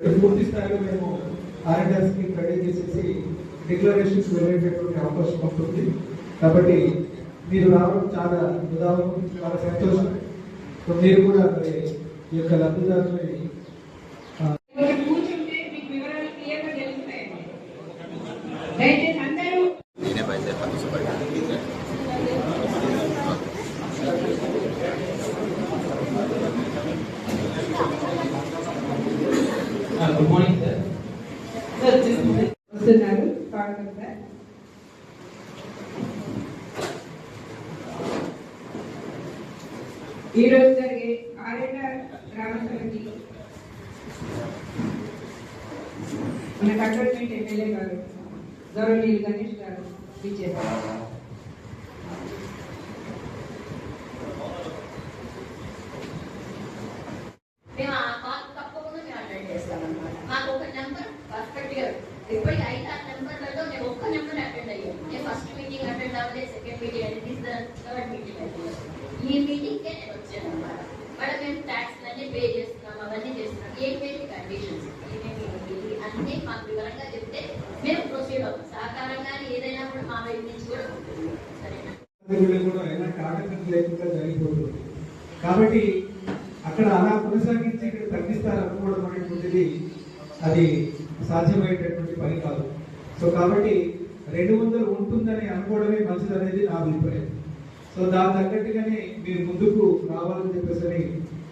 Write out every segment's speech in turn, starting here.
పూర్తి స్థాయిలో మేము ఆర్ఎండ్ఎస్కి రెడీ చేసేసి డిక్లరేషన్స్ వెళ్ళేటటువంటి అవకాశం ఉంటుంది కాబట్టి మీరు రావడం చాలా ఉదాహరణ చాలా సంతోషం. మీరు కూడా మరి ఈ యొక్క లబ్ధిదారుని ఇక్కడ కూర్చుంటే మీకు వివరాలు క్లియర్గా తెలుస్తాయండి దయచేసి అందరూ నేనే బయలుదేరుతాను Subbaiah good morning sir sir వస్తున్నారు. స్వాగతం సార్ ఈ జరిగే ఆర్ఎన్ఆర్ గ్రామ సమితి మన కంటోన్మెంట్ ఎమ్మెల్యే గారు గౌరవనీయులు గణేష్ గారు విచ్చేస్తారు మేము ఆ మాకు తప్పకుండా మేము అటెండ్ చేస్తాం అనమాట మాకు ఒక నెంబర్ పర్ఫెక్ట్ గా ఐదు ఆరు నెంబర్లలో నేను ఒక్క నెంబర్ అటెండ్ అయ్యాను నేను ఫస్ట్ మీటింగ్ అటెండ్ అవ్వలేదు second meeting attend this third meeting attend ఈ మీటింగ్ కే నేను వచ్చాను అనమాట మేడం మేము ట్యాక్స్ అన్ని పే చేస్తున్నాం అవన్నీ చేస్తున్నాం ఏమేమి కండిషన్స్ ఏమేమి అన్నీ మాకు వివరంగా చెప్తే మేము ప్రొసీడ్ అవుతాం సహకారంగానే ఏదైనా కూడా మా వైపు నుంచి కూడా ఉంటుంది సరేనా లేకుండా జరిగిపోతుంది కాబట్టి అక్కడ అలా కొనసాగించి ఇక్కడ తగ్గిస్తారు అనుకోవడం అనేటువంటిది అది సాధ్యమయ్యేటటువంటి పని కాదు. సో కాబట్టి రెండు వందలు ఉంటుందని అనుకోవడమే మంచిది అనేది నా అభిప్రాయం. సో దాని తగ్గట్టుగానే మీరు ముందుకు రావాలని చెప్పేసి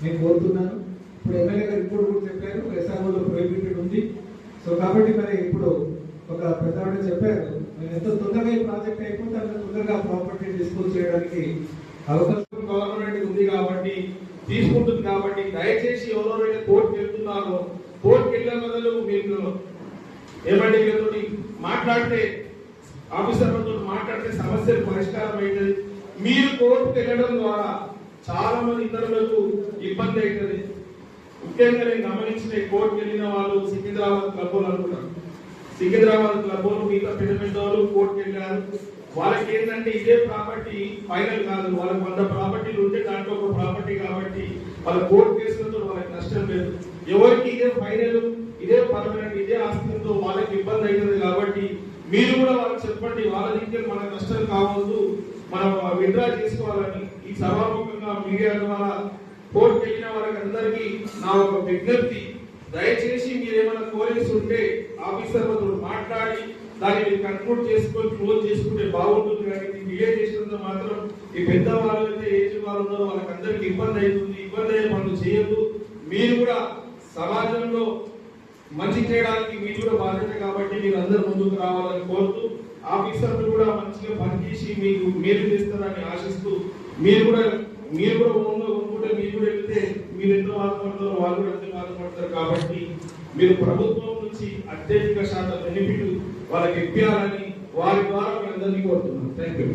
నేను కోరుతున్నాను. ఇప్పుడు ఎమ్మెల్యే గారు ఇప్పుడు కూడా చెప్పారు ఎస్ఆర్ఓలో ప్రొహిబిటెడ్ ఉంది. సో కాబట్టి మరి ఇప్పుడు ఒక పెద్దవాడు చెప్పారు. ఎంత తొందరగా ఈ ప్రాజెక్ట్ అయిపోతే అంత తొందరగా ప్రాపర్టీ డిస్పోజ్ చేయడానికి అవకాశం గవర్నమెంట్ ఉంది కాబట్టి తీసుకుంటుంది కాబట్టి దయచేసి ఎవరెవరైతే కోర్టు వెళ్తున్నారో కోర్టుకు వెళ్ళే బదులు మీకు ఏమంటే వీళ్ళతోటి మాట్లాడితే ఆఫీసర్లతో మాట్లాడితే సమస్యలు పరిష్కారం అవుతుంది మీరు కోర్టుకు వెళ్ళడం ద్వారా చాలా మంది ఇతరులకు ఇబ్బంది అవుతుంది ముఖ్యంగా నేను గమనించిన కోర్టుకు వెళ్ళిన వాళ్ళు సికింద్రాబాద్ క్లబ్ వాళ్ళు సికింద్రాబాద్ క్లబ్ మిగతా పెద్ద పెద్ద వాళ్ళు కోర్టుకు వెళ్ళారు వాళ్ళకి ఏంటంటే ఇదే ప్రాపర్టీ ఫైనల్ కాదు. వాళ్ళకి వంద ప్రాపర్టీలు ఉంటే దాంట్లో ఒక ప్రాపర్టీ కాబట్టి వాళ్ళ కోర్టు కేసులతో వాళ్ళకి నష్టం లేదు. ఎవరికి ఇదే ఫైనల్ ఇదే పర్మనెంట్ ఇదే ఆస్తితో వాళ్ళకి ఇబ్బంది అవుతుంది కాబట్టి మీరు కూడా వాళ్ళకి చెప్పండి వాళ్ళ దగ్గర మన కష్టం కావద్దు మనం విత్డ్రా చేసుకోవాలని ఈ సభాముఖంగా మీడియా ద్వారా కోర్టు వెళ్ళిన వాళ్ళకి అందరికీ నా ఒక విజ్ఞప్తి. దయచేసి మీరు ఏమైనా కోరేసి ఉంటే ఆఫీసర్లతో మాట్లాడి దాన్ని మీరు కన్క్లూడ్ చేసుకొని క్లోజ్ చేసుకుంటే బాగుంటుంది కానీ మీడియా చేసినంత మాత్రం ఈ పెద్ద వాళ్ళైతే అయితే ఏజ్ వాళ్ళు ఉన్నారో వాళ్ళకి అందరికి ఇబ్బంది అవుతుంది. ఇబ్బంది అయ్యే పనులు చేయొద్దు. మీరు కూడా సమాజంలో మంచి చేయడానికి మీరు కూడా బాధ్యత కాబట్టి మీరు అందరు ముందుకు రావాలని కోరుతూ ఆఫీసర్లు కూడా మంచిగా పనిచేసి మీకు మేలు చేస్తారని ఆశిస్తూ మీరు కూడా మీరు కూడా ఓన్గా కొనుక్కుంటే మీరు కూడా వెళ్తే మీరు ఎంత బాధపడతారో వాళ్ళు కూడా ఎంత బాధపడతారు కాబట్టి మీరు ప్రభుత్వం నుంచి అత్యధిక శాతం బెనిఫిట్ వాళ్ళకి ఇప్పించాలని వారి ద్వారా మీ అందరినీ కోరుతున్నాను. Thank you